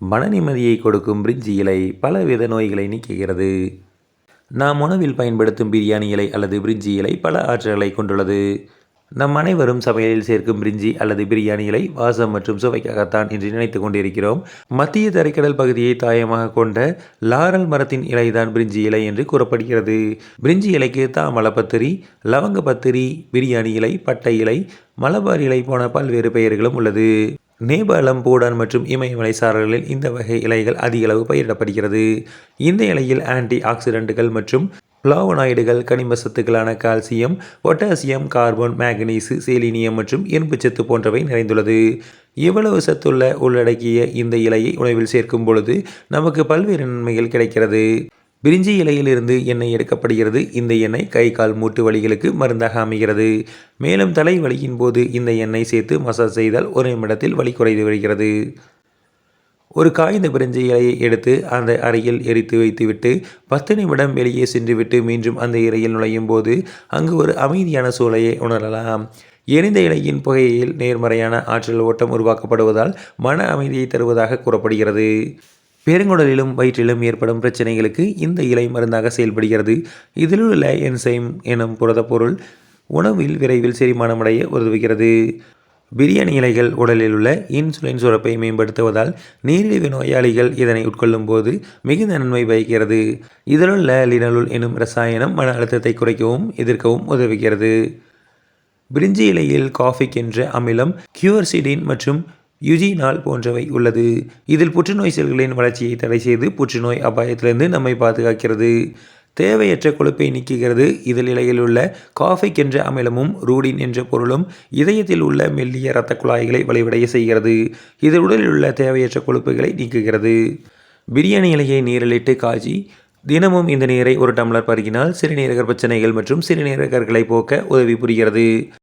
மன நிம்மதியை கொடுக்கும் பிரிஞ்சி இலை பலவித நோய்களை நீக்குகிறது. நாம் உணவில் பயன்படுத்தும் பிரியாணி இலை அல்லது பிரிஞ்சி இலை பல ஆற்றல்களை கொண்டுள்ளது. நம் அனைவரும் சமையலில் சேர்க்கும் பிரிஞ்சி அல்லது பிரியாணி இலை வாசம் மற்றும் சுவைக்காகத்தான் என்று நினைத்து கொண்டிருக்கிறோம். மத்திய தரைக்கடல் பகுதியை தாயமாக கொண்ட லாரல் மரத்தின் இலைதான் பிரிஞ்சி இலை என்று கூறப்படுகிறது. பிரிஞ்சி இலைக்கு தாமலப்பத்திரி லவங்கப்பத்திரி பிரியாணி இலை பட்டை இலை மலபார் இலை போன பல்வேறு பெயர்களும் உள்ளது. நேபாளம் பூடான் மற்றும் இமயமலை சாரல்களில் இந்த வகை இலைகள் அதிக அளவு பயிரிடப்படுகிறது. இந்த இலையில் ஆன்டி ஆக்சிடென்ட்டுகள் மற்றும் பிளாவனாய்டுகள் கனிம சத்துக்களான கால்சியம் பொட்டாசியம் கார்பன் மேக்னீசு செலினியம் மற்றும் இரும்புச்சத்து போன்றவை நிறைந்துள்ளது. இவ்வளவு சத்துள்ள உள்ளடக்கிய இந்த இலையை உணவில் சேர்க்கும் பொழுது நமக்கு பல்வேறு நன்மைகள் கிடைக்கிறது. பிரிஞ்சி இலையிலிருந்து எண்ணெய் எடுக்கப்படுகிறது. இந்த எண்ணெய் கை கால் மூட்டு வலிகளுக்கு மருந்தாக அமைகிறது. மேலும் தலை வலியின் போது இந்த எண்ணெய் சேர்த்து மசாஜ் செய்தால் ஒரு நிமிடத்தில் வலி குறைந்து வருகிறது ஒரு காய்ந்த பிரிஞ்சி இலையை எடுத்து அந்த அறையில் எரித்து வைத்துவிட்டு பத்து நிமிடம் வெளியே சென்றுவிட்டு மீண்டும் அந்த இறையில் நுழையும் போது அங்கு ஒரு அமைதியான சூழலை உணரலாம். எரிந்த இலையின் புகையில் நேர்மறையான ஆற்றல் ஓட்டம் உருவாக்கப்படுவதால் மன அமைதியை தருவதாக கூறப்படுகிறது. பெருங்குடலிலும் வயிற்றிலும் ஏற்படும் பிரச்சனைகளுக்கு இந்த இலை மருந்தாக செயல்படுகிறது. இதில் உள்ள என்சைம் எனும் புரதப் பொருள் உணவில் விரைவில் செரிமானமடைய உதவுகிறது. பிரியாணி இலைகள் உடலில் உள்ள இன்சுலின் சுரப்பை மேம்படுத்துவதால் நீரிழிவு நோயாளிகள் இதனை உட்கொள்ளும் போது மிகுந்த நன்மை பயக்கிறது. இதிலுள்ள லினலுல் எனும் ரசாயனம் மன அழுத்தத்தை குறைக்கவும் எதிர்க்கவும் உதவுகிறது. பிரிஞ்சி இலையில் காஃபிக் என்ற அமிலம் கியூர்சிடின் மற்றும் யுஜினால் போன்றவை உள்ளது. இதில் புற்றுநோய் செல்களின் வளர்ச்சியை தடை செய்து புற்றுநோய் அபாயத்திலிருந்து நம்மை பாதுகாக்கிறது. தேவையற்ற கொழுப்பை நீக்குகிறது. இதில் இலையில் உள்ள காஃபிக் என்ற அமிலமும் ரூடின் என்ற பொருளும் இதயத்தில் உள்ள மெல்லிய இரத்த குழாய்களை வலிவடைய செய்கிறது. இது உடலில் உள்ள தேவையற்ற கொழுப்புகளை நீக்குகிறது. பிரியாணி இலையை நீரிலிட்டு காய்ச்சி தினமும் இந்த நீரை ஒரு டம்ளர் பருகினால் சிறுநீரக பிரச்சனைகள் மற்றும் சிறுநீரகர்களை போக்க உதவி புரிகிறது.